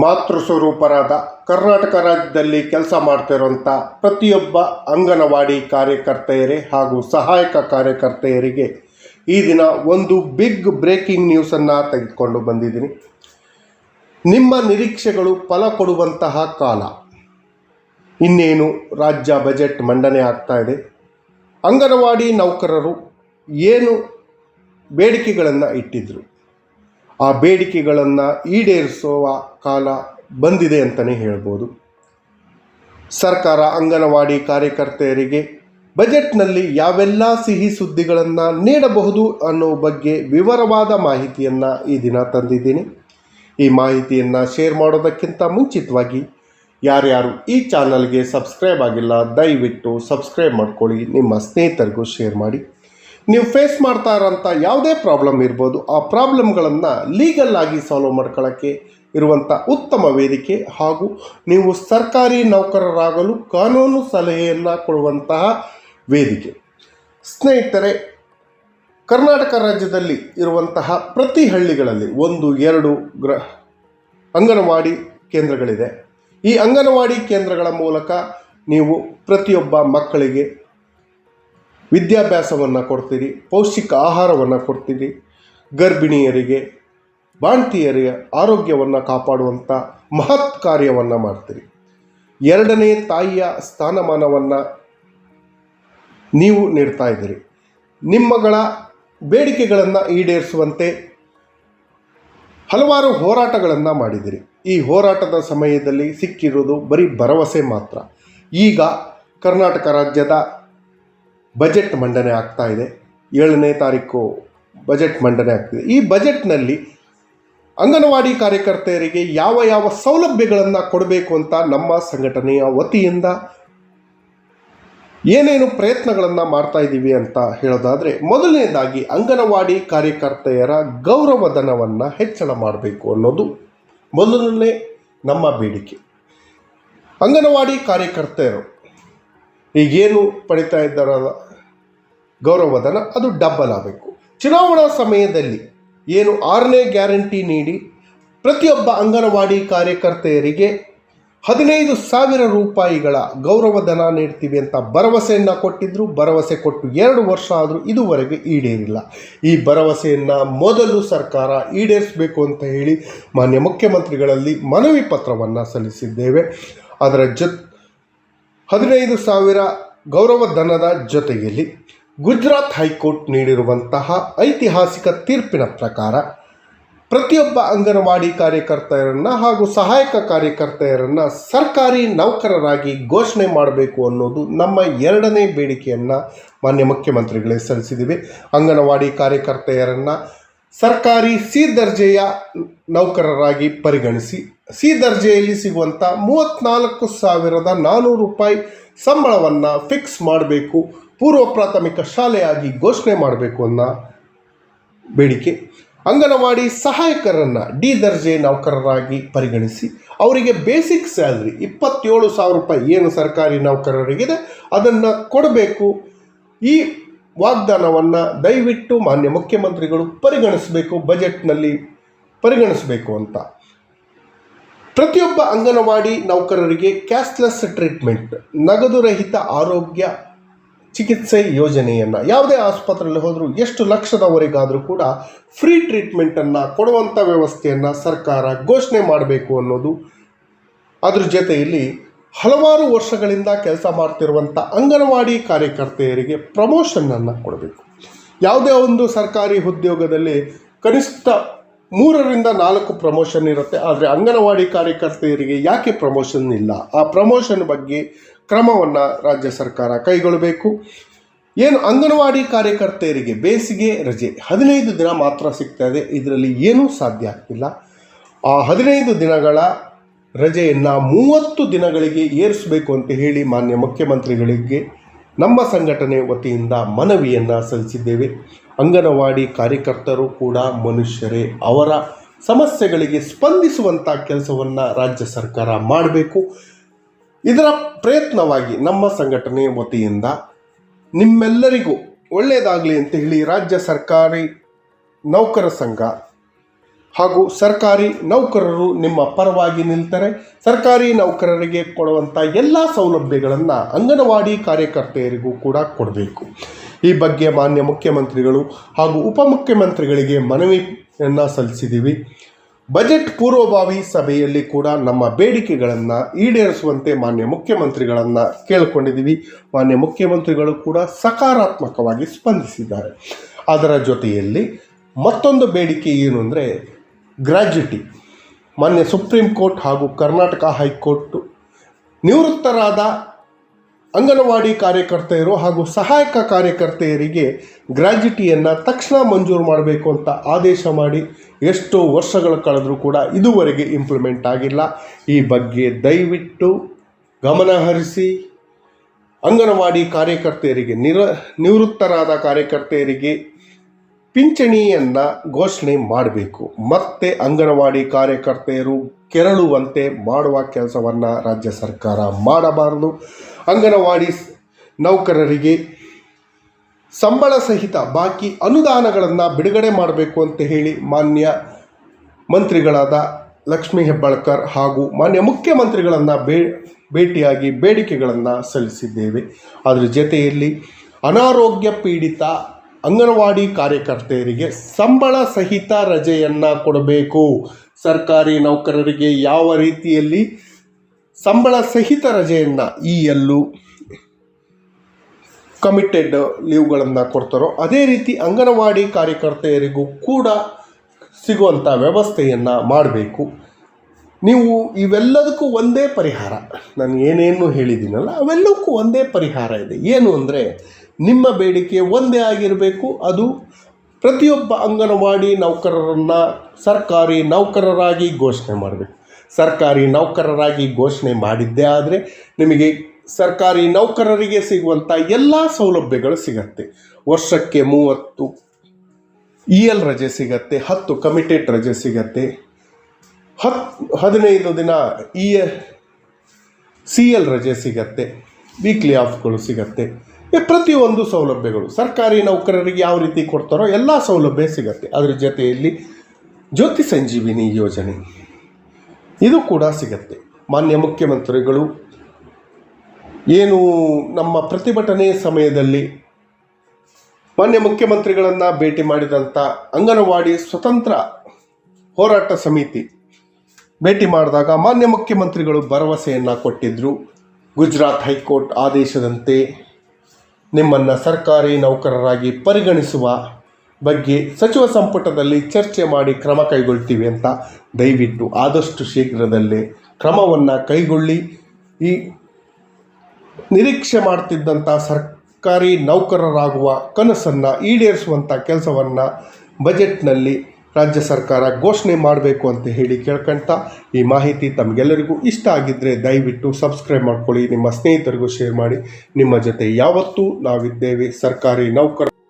ಮಾತೃ ಸ್ವರೂಪರಾದ ಕರ್ನಾಟಕ ರಾಜ್ಯದಲ್ಲಿ ಕೆಲಸ ಮಾಡ್ತಿರುವಂಥ ಪ್ರತಿಯೊಬ್ಬ ಅಂಗನವಾಡಿ ಕಾರ್ಯಕರ್ತೆಯರೇ ಹಾಗೂ ಸಹಾಯಕ ಕಾರ್ಯಕರ್ತೆಯರಿಗೆ ಈ ದಿನ ಒಂದು ಬಿಗ್ ಬ್ರೇಕಿಂಗ್ ನ್ಯೂಸನ್ನು ತೆಗೆದುಕೊಂಡು ಬಂದಿದ್ದೀನಿ. ನಿಮ್ಮ ನಿರೀಕ್ಷೆಗಳು ಫಲ ಕೊಡುವಂತಹ ಕಾಲ. ಇನ್ನೇನು ರಾಜ್ಯ ಬಜೆಟ್ ಮಂಡನೆ ಆಗ್ತಾ ಇದೆ. ಅಂಗನವಾಡಿ ನೌಕರರು ಏನು ಬೇಡಿಕೆಗಳನ್ನು ಇಟ್ಟಿದ್ದರು ಆ ಬೇಡಿಕೆಗಳನ್ನು ಈಡೇರಿಸುವ ಕಾಲ ಬಂದಿದೆ ಅಂತಲೇ ಹೇಳ್ಬೋದು. ಸರ್ಕಾರ, ಅಂಗನವಾಡಿ ಕಾರ್ಯಕರ್ತೆಯರಿಗೆ ಬಜೆಟ್ನಲ್ಲಿ ಯಾವೆಲ್ಲ ಸಿಹಿ ಸುದ್ದಿಗಳನ್ನು ನೀಡಬಹುದು ಅನ್ನೋ ಬಗ್ಗೆ ವಿವರವಾದ ಮಾಹಿತಿಯನ್ನು ಈ ದಿನ ತಂದಿದ್ದೀನಿ. ಈ ಮಾಹಿತಿಯನ್ನು ಶೇರ್ ಮಾಡೋದಕ್ಕಿಂತ ಮುಂಚಿತವಾಗಿ ಯಾರ್ಯಾರು ಈ ಚಾನಲ್ಗೆ ಸಬ್ಸ್ಕ್ರೈಬ್ ಆಗಿಲ್ಲ, ದಯವಿಟ್ಟು ಸಬ್ಸ್ಕ್ರೈಬ್ ಮಾಡ್ಕೊಳ್ಳಿ. ನಿಮ್ಮ ಸ್ನೇಹಿತರಿಗೂ ಶೇರ್ ಮಾಡಿ. ನೀವು ಫೇಸ್ ಮಾಡ್ತಾ ಇರೋಂಥ ಯಾವುದೇ ಪ್ರಾಬ್ಲಮ್ ಇರ್ಬೋದು, ಆ ಪ್ರಾಬ್ಲಮ್ಗಳನ್ನು ಲೀಗಲ್ ಆಗಿ ಸಾಲ್ವ್ ಮಾಡ್ಕೊಳ್ಳೋಕ್ಕೆ ಇರುವಂಥ ಉತ್ತಮ ವೇದಿಕೆ ಹಾಗೂ ನೀವು ಸರ್ಕಾರಿ ನೌಕರರಾಗಲು ಕಾನೂನು ಸಲಹೆಯನ್ನು ಕೊಡುವಂತಹ ವೇದಿಕೆ. ಸ್ನೇಹಿತರೆ, ಕರ್ನಾಟಕ ರಾಜ್ಯದಲ್ಲಿ ಇರುವಂತಹ ಪ್ರತಿ ಹಳ್ಳಿಗಳಲ್ಲಿ ಒಂದು, ಎರಡು ಗ್ರ, ಅಂಗನವಾಡಿ ಕೇಂದ್ರಗಳಿದೆ. ಈ ಅಂಗನವಾಡಿ ಕೇಂದ್ರಗಳ ಮೂಲಕ ನೀವು ಪ್ರತಿಯೊಬ್ಬ ಮಕ್ಕಳಿಗೆ ವಿದ್ಯಾಭ್ಯಾಸವನ್ನು ಕೊಡ್ತೀರಿ, ಪೌಷ್ಟಿಕ ಆಹಾರವನ್ನು ಕೊಡ್ತೀರಿ. ಗರ್ಭಿಣಿಯರಿಗೆ, ಬಾಣ್ತಿಯರಿಗೆ ಆರೋಗ್ಯವನ್ನು ಕಾಪಾಡುವಂಥ ಮಹತ್ ಕಾರ್ಯವನ್ನು ಮಾಡ್ತೀರಿ. ಎರಡನೇ ತಾಯಿಯ ಸ್ಥಾನಮಾನವನ್ನು ನೀವು ನೀಡ್ತಾ ಇದ್ದೀರಿ. ನಿಮ್ಮಗಳ ಬೇಡಿಕೆಗಳನ್ನು ಈಡೇರಿಸುವಂತೆ ಹಲವಾರು ಹೋರಾಟಗಳನ್ನು ಮಾಡಿದಿರಿ ಈ ಹೋರಾಟದ ಸಮಯದಲ್ಲಿ ಸಿಕ್ಕಿರೋದು ಬರೀ ಭರವಸೆ ಮಾತ್ರ. ಈಗ ಕರ್ನಾಟಕ ರಾಜ್ಯದ ಬಜೆಟ್ ಮಂಡನೆ ಆಗ್ತಾ ಇದೆ. ಏಳನೇ ತಾರೀಕು ಬಜೆಟ್ ಮಂಡನೆ ಆಗ್ತಿದೆ. ಈ ಬಜೆಟ್ನಲ್ಲಿ ಅಂಗನವಾಡಿ ಕಾರ್ಯಕರ್ತೆಯರಿಗೆ ಯಾವ ಯಾವ ಸೌಲಭ್ಯಗಳನ್ನು ಕೊಡಬೇಕು ಅಂತ ನಮ್ಮ ಸಂಘಟನೆಯ ವತಿಯಿಂದ ಏನೇನು ಪ್ರಯತ್ನಗಳನ್ನು ಮಾಡ್ತಾ ಇದ್ದೀವಿ ಅಂತ ಹೇಳೋದಾದರೆ, ಮೊದಲನೇದಾಗಿ ಅಂಗನವಾಡಿ ಕಾರ್ಯಕರ್ತೆಯರ ಗೌರವಧನವನ್ನು ಹೆಚ್ಚಳ ಮಾಡಬೇಕು ಅನ್ನೋದು ಮೊದಲನೇ ನಮ್ಮ ಬೇಡಿಕೆ. ಅಂಗನವಾಡಿ ಕಾರ್ಯಕರ್ತೆಯರು ಈಗೇನು ಪಡಿತಾ ಇದ್ದಾರಲ್ಲ ಗೌರವಧನ, ಅದು ಡಬ್ಬಲ್ ಆಗಬೇಕು ಚುನಾವಣಾ ಸಮಯದಲ್ಲಿ ಏನು ಆರನೇ ಗ್ಯಾರಂಟಿ ನೀಡಿ ಪ್ರತಿಯೊಬ್ಬ ಅಂಗನವಾಡಿ ಕಾರ್ಯಕರ್ತೆಯರಿಗೆ ಹದಿನೈದು ಸಾವಿರ ರೂಪಾಯಿಗಳ ಗೌರವಧನ ನೀಡ್ತೀವಿ ಅಂತ ಭರವಸೆಯನ್ನು ಕೊಟ್ಟಿದ್ದರು ಭರವಸೆ ಕೊಟ್ಟು ಎರಡು ವರ್ಷ ಆದರೂ ಇದುವರೆಗೆ ಈಡೇರಿಲ್ಲ. ಈ ಭರವಸೆಯನ್ನು ಮೊದಲು ಸರ್ಕಾರ ಈಡೇರಿಸಬೇಕು ಅಂತ ಹೇಳಿ ಮಾನ್ಯ ಮುಖ್ಯಮಂತ್ರಿಗಳಲ್ಲಿ ಮನವಿ ಪತ್ರವನ್ನು ಸಲ್ಲಿಸಿದ್ದೇವೆ. ಅದರ ಜೊತೆ ಹದಿನೈದು ಸಾವಿರ ಗೌರವಧನದ ಜೊತೆಯಲ್ಲಿ ಗುಜರಾತ್ ಹೈಕೋರ್ಟ್ ನೀಡಿರುವಂತಹ ಐತಿಹಾಸಿಕ ತೀರ್ಪಿನ ಪ್ರಕಾರ ಪ್ರತಿಯೊಬ್ಬ ಅಂಗನವಾಡಿ ಕಾರ್ಯಕರ್ತೆಯರನ್ನು ಹಾಗೂ ಸಹಾಯಕ ಕಾರ್ಯಕರ್ತೆಯರನ್ನು ಸರ್ಕಾರಿ ನೌಕರರಾಗಿ ಘೋಷಣೆ ಮಾಡಬೇಕು ಅನ್ನೋದು ನಮ್ಮ ಎರಡನೇ ಬೇಡಿಕೆಯನ್ನು ಮಾನ್ಯ ಮುಖ್ಯಮಂತ್ರಿಗಳೇ ಸಲ್ಲಿಸಿದ್ದೀವಿ ಅಂಗನವಾಡಿ ಕಾರ್ಯಕರ್ತೆಯರನ್ನು ಸರ್ಕಾರಿ ಸಿ ದರ್ಜೆಯ ನೌಕರರಾಗಿ ಪರಿಗಣಿಸಿ ಸಿ ದರ್ಜೆಯಲ್ಲಿ ಸಿಗುವಂಥ ಮೂವತ್ತ್ನಾಲ್ಕು ಸಾವಿರದ ನಾನ್ನೂರು ರೂಪಾಯಿ ಸಂಬಳವನ್ನು ಫಿಕ್ಸ್ ಮಾಡಬೇಕು. ಪೂರ್ವ ಪ್ರಾಥಮಿಕ ಶಾಲೆಯಾಗಿ ಘೋಷಣೆ ಮಾಡಬೇಕು ಅನ್ನೋ ಬೇಡಿಕೆ. ಅಂಗನವಾಡಿ ಸಹಾಯಕರನ್ನು ಡಿ ದರ್ಜೆ ನೌಕರರಾಗಿ ಪರಿಗಣಿಸಿ, ಅವರಿಗೆ ಬೇಸಿಕ್ ಸ್ಯಾಲ್ರಿ ಇಪ್ಪತ್ತೇಳು ಸಾವಿರ ರೂಪಾಯಿ ಏನು ಸರ್ಕಾರಿ ನೌಕರರಿಗಿದೆ ಅದನ್ನು ಕೊಡಬೇಕು. ಈ ವಾಗ್ದಾನವನ್ನು ದಯವಿಟ್ಟು ಮಾನ್ಯ ಮುಖ್ಯಮಂತ್ರಿಗಳು ಪರಿಗಣಿಸಬೇಕು ಬಜೆಟ್ನಲ್ಲಿ ಪರಿಗಣಿಸಬೇಕು ಅಂತ. ಪ್ರತಿಯೊಬ್ಬ ಅಂಗನವಾಡಿ ನೌಕರರಿಗೆ ಕ್ಯಾಶ್ಲೆಸ್ ಟ್ರೀಟ್ಮೆಂಟ್ ನಗದು ರಹಿತ ಆರೋಗ್ಯ ಚಿಕಿತ್ಸೆ ಯೋಜನೆಯನ್ನು ಯಾವುದೇ ಆಸ್ಪತ್ರೆಯಲ್ಲಿ ಹೋದರೂ ಎಷ್ಟು ಲಕ್ಷದವರೆಗಾದರೂ ಕೂಡ ಫ್ರೀ ಟ್ರೀಟ್ಮೆಂಟನ್ನು ಕೊಡುವಂಥ ವ್ಯವಸ್ಥೆಯನ್ನು ಸರ್ಕಾರ ಘೋಷಣೆ ಮಾಡಬೇಕು ಅನ್ನೋದು ಅದ್ರ ಜೊತೆಯಲ್ಲಿ ಹಲವಾರು ವರ್ಷಗಳಿಂದ ಕೆಲಸ ಮಾಡ್ತಿರುವಂಥ ಅಂಗನವಾಡಿ ಕಾರ್ಯಕರ್ತೆಯರಿಗೆ ಪ್ರಮೋಷನ್ನನ್ನು ಕೊಡಬೇಕು. ಯಾವುದೇ ಒಂದು ಸರ್ಕಾರಿ ಉದ್ಯೋಗದಲ್ಲಿ ಕನಿಷ್ಠ ಮೂರರಿಂದ ನಾಲ್ಕು ಪ್ರಮೋಷನ್ ಇರುತ್ತೆ. ಆದರೆ ಅಂಗನವಾಡಿ ಕಾರ್ಯಕರ್ತೆಯರಿಗೆ ಯಾಕೆ ಪ್ರಮೋಷನ್ ಇಲ್ಲ? ಆ ಪ್ರಮೋಷನ್ ಬಗ್ಗೆ ಕ್ರಮವನ್ನು ರಾಜ್ಯ ಸರ್ಕಾರ ಕೈಗೊಳ್ಳಬೇಕು. ಏನು ಅಂಗನವಾಡಿ ಕಾರ್ಯಕರ್ತೆಯರಿಗೆ ಬೇಸಿಗೆ ರಜೆ ಹದಿನೈದು ದಿನ ಮಾತ್ರ ಸಿಗ್ತಾ ಇದೆ. ಇದರಲ್ಲಿ ಏನೂ ಸಾಧ್ಯ ಆಗ್ತಿಲ್ಲ ಆ ಹದಿನೈದು ದಿನಗಳ ರಜೆಯನ್ನು ಮೂವತ್ತು ದಿನಗಳಿಗೆ ಏರಿಸಬೇಕು ಅಂತ ಹೇಳಿ ಮಾನ್ಯ ಮುಖ್ಯಮಂತ್ರಿಗಳಿಗೆ ನಮ್ಮ ಸಂಘಟನೆ ವತಿಯಿಂದ ಮನವಿಯನ್ನು ಸಲ್ಲಿಸಿದ್ದೇವೆ. ಅಂಗನವಾಡಿ ಕಾರ್ಯಕರ್ತರು ಕೂಡ ಮನುಷ್ಯರೇ. ಅವರ ಸಮಸ್ಯೆಗಳಿಗೆ ಸ್ಪಂದಿಸುವಂಥ ಕೆಲಸವನ್ನು ರಾಜ್ಯ ಸರ್ಕಾರ ಮಾಡಬೇಕು. ಇದರ ಪ್ರಯತ್ನವಾಗಿ ನಮ್ಮ ಸಂಘಟನೆ ವತಿಯಿಂದ ನಿಮ್ಮೆಲ್ಲರಿಗೂ ಒಳ್ಳೆಯದಾಗಲಿ ಅಂತ ಹೇಳಿ ರಾಜ್ಯ ಸರ್ಕಾರಿ ನೌಕರ ಸಂಘ ಹಾಗೂ ಸರ್ಕಾರಿ ನೌಕರರು ನಿಮ್ಮ ಪರವಾಗಿ ನಿಲ್ತಾರೆ. ಸರ್ಕಾರಿ ನೌಕರರಿಗೆ ಕೊಡುವಂಥ ಎಲ್ಲ ಸೌಲಭ್ಯಗಳನ್ನು ಅಂಗನವಾಡಿ ಕಾರ್ಯಕರ್ತೆಯರಿಗೂ ಕೂಡ ಕೊಡಬೇಕು. ಈ ಬಗ್ಗೆ ಮಾನ್ಯ ಮುಖ್ಯಮಂತ್ರಿಗಳು ಹಾಗೂ ಉಪಮುಖ್ಯಮಂತ್ರಿಗಳಿಗೆ ಮನವಿಯನ್ನು ಸಲ್ಲಿಸಿದ್ದೀವಿ. ಬಜೆಟ್ ಪೂರ್ವಭಾವಿ ಸಭೆಯಲ್ಲಿ ಕೂಡ ನಮ್ಮ ಬೇಡಿಕೆಗಳನ್ನು ಈಡೇರಿಸುವಂತೆ ಮಾನ್ಯ ಮುಖ್ಯಮಂತ್ರಿಗಳನ್ನು ಕೇಳಿಕೊಂಡಿದ್ದೀವಿ. ಮಾನ್ಯ ಮುಖ್ಯಮಂತ್ರಿಗಳು ಕೂಡ ಸಕಾರಾತ್ಮಕವಾಗಿ ಸ್ಪಂದಿಸಿದ್ದಾರೆ. ಅದರ ಜೊತೆಯಲ್ಲಿ ಮತ್ತೊಂದು ಬೇಡಿಕೆ ಏನು ಅಂದರೆ ಗ್ರ್ಯಾಜ್ಯುಟಿ ಮಾನ್ಯ ಸುಪ್ರೀಂ ಕೋರ್ಟ್ ಹಾಗೂ ಕರ್ನಾಟಕ ಹೈಕೋರ್ಟ್ ನಿವೃತ್ತರಾದ ಅಂಗನವಾಡಿ ಕಾರ್ಯಕರ್ತೆಯರು ಹಾಗೂ ಸಹಾಯಕ ಕಾರ್ಯಕರ್ತೆಯರಿಗೆ ಗ್ರ್ಯಾಜ್ಯುಟಿಯನ್ನು ತಕ್ಷಣ ಮಂಜೂರು ಮಾಡಬೇಕು ಅಂತ ಆದೇಶ ಮಾಡಿ ಎಷ್ಟೋ ವರ್ಷಗಳು ಕಳೆದರೂ ಕೂಡ ಇದುವರೆಗೆ ಇಂಪ್ಲಿಮೆಂಟ್ ಆಗಿಲ್ಲ. ಈ ಬಗ್ಗೆ ದಯವಿಟ್ಟು ಗಮನ ಹರಿಸಿ, ಅಂಗನವಾಡಿ ಕಾರ್ಯಕರ್ತೆಯರಿಗೆ ನಿರ, ನಿವೃತ್ತರಾದ ಕಾರ್ಯಕರ್ತೆಯರಿಗೆ ಪಿಂಚಣಿಯನ್ನು ಘೋಷಣೆ ಮಾಡಬೇಕು. ಮತ್ತೆ ಅಂಗನವಾಡಿ ಕಾರ್ಯಕರ್ತೆಯರು ಕೆರಳುವಂತೆ ಮಾಡುವ ಕೆಲಸವನ್ನು ರಾಜ್ಯ ಸರ್ಕಾರ ಮಾಡಬಾರದು. ಅಂಗನವಾಡಿ ನೌಕರರಿಗೆ ಸಂಬಳ ಸಹಿತ ಬಾಕಿ ಅನುದಾನಗಳನ್ನು ಬಿಡುಗಡೆ ಮಾಡಬೇಕು ಅಂತ ಹೇಳಿ ಮಾನ್ಯ ಮಂತ್ರಿಗಳಾದ ಲಕ್ಷ್ಮೀ ಹೆಬ್ಬಾಳ್ಕರ್ ಹಾಗೂ ಮಾನ್ಯ ಮುಖ್ಯಮಂತ್ರಿಗಳನ್ನು ಬೇ, ಭೇಟಿಯಾಗಿ ಬೇಡಿಕೆಗಳನ್ನು ಸಲ್ಲಿಸಿದ್ದೇವೆ. ಅದರ ಜೊತೆಯಲ್ಲಿ ಅನಾರೋಗ್ಯ ಪೀಡಿತ ಅಂಗನವಾಡಿ ಕಾರ್ಯಕರ್ತೆಯರಿಗೆ ಸಂಬಳ ಸಹಿತ ರಜೆಯನ್ನು ಕೊಡಬೇಕು. ಸರ್ಕಾರಿ ನೌಕರರಿಗೆ ಯಾವ ರೀತಿಯಲ್ಲಿ ಸಂಬಳ ಸಹಿತ ರಜೆಯನ್ನು ಈ ಎಲ್ಲೂ ಕಮಿಟೆಡ್ ಲೀವ್ಗಳನ್ನು ಕೊಡ್ತಾರೋ ಅದೇ ರೀತಿ ಅಂಗನವಾಡಿ ಕಾರ್ಯಕರ್ತೆಯರಿಗೂ ಕೂಡ ಸಿಗುವಂಥ ವ್ಯವಸ್ಥೆಯನ್ನು ಮಾಡಬೇಕು. ನೀವು ಇವೆಲ್ಲದಕ್ಕೂ ಒಂದೇ ಪರಿಹಾರ. ನಾನು ಏನೇನು ಹೇಳಿದ್ದೀನಲ್ಲ, ಅವೆಲ್ಲಕ್ಕೂ ಒಂದೇ ಪರಿಹಾರ ಇದೆ. ಏನು ಅಂದರೆ ನಿಮ್ಮ ಬೇಡಿಕೆ ಒಂದೇ ಆಗಿರಬೇಕು. ಅದು ಪ್ರತಿಯೊಬ್ಬ ಅಂಗನವಾಡಿ ನೌಕರರನ್ನು ಸರ್ಕಾರಿ ನೌಕರರಾಗಿ ಘೋಷಣೆ ಮಾಡಬೇಕು. ಸರ್ಕಾರಿ ನೌಕರರಾಗಿ ಘೋಷಣೆ ಮಾಡಿದ್ದೇ ಆದರೆ ನಿಮಗೆ ಸರ್ಕಾರಿ ನೌಕರರಿಗೆ ಸಿಗುವಂಥ ಎಲ್ಲ ಸೌಲಭ್ಯಗಳು ಸಿಗತ್ತೆ. ವರ್ಷಕ್ಕೆ ಮೂವತ್ತು ಇ ಎಲ್ ರಜೆ ಸಿಗತ್ತೆ, ಹತ್ತು ಕಮಿಟೆಡ್ ರಜೆ ಸಿಗತ್ತೆ. ಹತ್, ಹದಿನೈದು ದಿನ ಇ ಸಿ ಎಲ್ ರಜೆ ಸಿಗತ್ತೆ. ವೀಕ್ಲಿ ಆಫ್ಗಳು ಸಿಗತ್ತೆ. ಪ್ರತಿಯೊಂದು ಸೌಲಭ್ಯಗಳು ಸರ್ಕಾರಿ ನೌಕರರಿಗೆ ಯಾವ ರೀತಿ ಕೊಡ್ತಾರೋ ಎಲ್ಲ ಸೌಲಭ್ಯ ಸಿಗತ್ತೆ. ಅದರ ಜೊತೆಯಲ್ಲಿ ಜ್ಯೋತಿ ಸಂಜೀವಿನಿ ಯೋಜನೆ ಇದು ಕೂಡ ಸಿಗತ್ತೆ. ಮಾನ್ಯ ಮುಖ್ಯಮಂತ್ರಿಗಳು, ಏನು ನಮ್ಮ ಪ್ರತಿಭಟನೆ ಸಮಯದಲ್ಲಿ ಮಾನ್ಯ ಮುಖ್ಯಮಂತ್ರಿಗಳನ್ನು ಭೇಟಿ ಮಾಡಿದಂಥ ಅಂಗನವಾಡಿ ಸ್ವತಂತ್ರ ಹೋರಾಟ ಸಮಿತಿ ಭೇಟಿ ಮಾಡಿದಾಗ ಮಾನ್ಯ ಮುಖ್ಯಮಂತ್ರಿಗಳು ಭರವಸೆಯನ್ನು ಕೊಟ್ಟಿದ್ದರು ಗುಜರಾತ್ ಹೈಕೋರ್ಟ್ ಆದೇಶದಂತೆ ನಿಮ್ಮನ್ನು ಸರ್ಕಾರಿ ನೌಕರರಾಗಿ ಪರಿಗಣಿಸುವ ಬಗ್ಗೆ ಸಚಿವ ಸಂಪುಟದಲ್ಲಿ ಚರ್ಚೆ ಮಾಡಿ ಕ್ರಮ ಕೈಗೊಳ್ತೀವಿ ಅಂತ ದಯವಿಟ್ಟು ಆದಷ್ಟು ಶೀಘ್ರದಲ್ಲೇ ಕ್ರಮವನ್ನು ಕೈಗೊಳ್ಳಿ. ಈ ನಿರೀಕ್ಷೆ ಮಾಡ್ತಿದ್ದಂಥ ಸರ್ಕಾರಿ ನೌಕರರಾಗುವ ಕನಸನ್ನು ಈಡೇರಿಸುವಂಥ ಕೆಲಸವನ್ನು ಬಜೆಟ್ನಲ್ಲಿ ರಾಜ್ಯ ಸರ್ಕಾರ ಘೋಷಣೆ ಮಾಡಬೇಕು ಅಂತ ಹೇಳಿ ಕೇಳ್ಕೊಳ್ತಾ ಈ ಮಾಹಿತಿ ತಮಗೆಲ್ಲರಿಗೂ ಇಷ್ಟ ಆಗಿದ್ದರೆ ದಯವಿಟ್ಟು ಸಬ್ಸ್ಕ್ರೈಬ್ ಮಾಡ್ಕೊಳ್ಳಿ, ನಿಮ್ಮ ಸ್ನೇಹಿತರಿಗೂ ಶೇರ್ ಮಾಡಿ, ನಿಮ್ಮ ಜೊತೆ ಯಾವತ್ತೂ ನಾವಿದ್ದೇವೆ. ಸರ್ಕಾರಿ ನೌಕರ